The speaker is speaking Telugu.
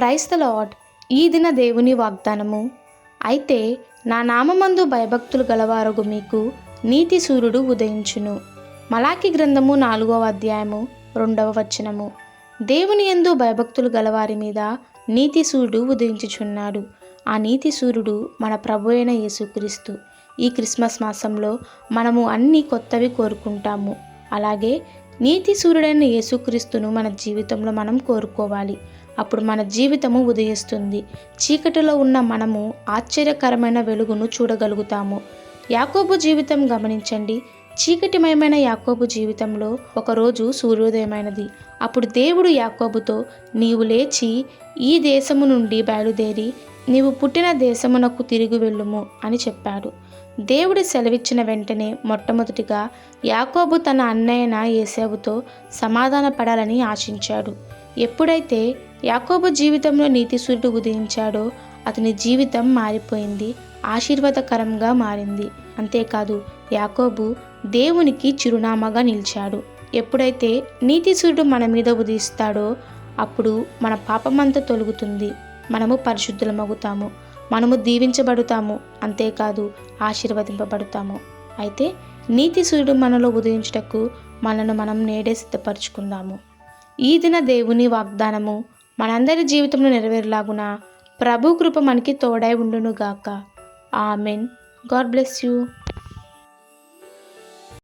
ప్రైస్ ద లాడ్ ఈ దిన దేవుని వాగ్దానము. అయితే నా నామమందు భయభక్తులు గలవారగు మీకు నీతి సూర్యుడు ఉదయించును. మలాకి గ్రంథము నాలుగవ అధ్యాయము రెండవ వచనము. దేవుని యందు భయభక్తులు గలవారి మీద నీతి సూర్యుడు ఉదయించుచున్నాడు. ఆ నీతి సూర్యుడు మన ప్రభు అయిన యేసుక్రీస్తు. ఈ క్రిస్మస్ మాసంలో మనము అన్ని కొత్తవి కోరుకుంటాము. అలాగే నీతి సూర్యుడైన యేసుక్రీస్తును మన జీవితంలో మనం కోరుకోవాలి. అప్పుడు మన జీవితము ఉదయిస్తుంది. చీకటిలో ఉన్న మనము ఆశ్చర్యకరమైన వెలుగును చూడగలుగుతాము. యాకోబు జీవితం గమనించండి. చీకటిమయమైన యాకోబు జీవితంలో ఒకరోజు సూర్యోదయమైనది. అప్పుడు దేవుడు యాకోబుతో నీవు లేచి ఈ దేశము నుండి బయలుదేరి నీవు పుట్టిన దేశమునకు తిరిగి వెళ్ళుము అని చెప్పాడు. దేవుడు సెలవిచ్చిన వెంటనే మొట్టమొదటిగా యాకోబు తన అన్నయ్యన ఏసేవుతో సమాధాన పడాలని ఆశించాడు. ఎప్పుడైతే యాకోబు జీవితంలో నీతి సూర్యుడు ఉదయించాడో అతని జీవితం మారిపోయింది ఆశీర్వాదకరంగా మారింది. అంతేకాదు యాకోబు దేవునికి చిరునామాగా నిలిచాడు. ఎప్పుడైతే నీతి సూర్యుడు మన మీద ఉదయిస్తాడో అప్పుడు మన పాపమంతా తొలుగుతుంది. మనము పరిశుద్ధులమగుతాము. మనము దీవించబడుతాము. అంతేకాదు ఆశీర్వదింపబడతాము. అయితే నీతి సూర్యుడు మనలో ఉదయించుటకు మనను మనం నేడే సిద్ధపరచుకుందాము. ఈ దిన దేవుని వాగ్దానము మనందరి జీవితంలో నెరవేరులాగున ప్రభు కృప మనకి తోడై ఉండునుగాక. ఆమెన్. God bless you.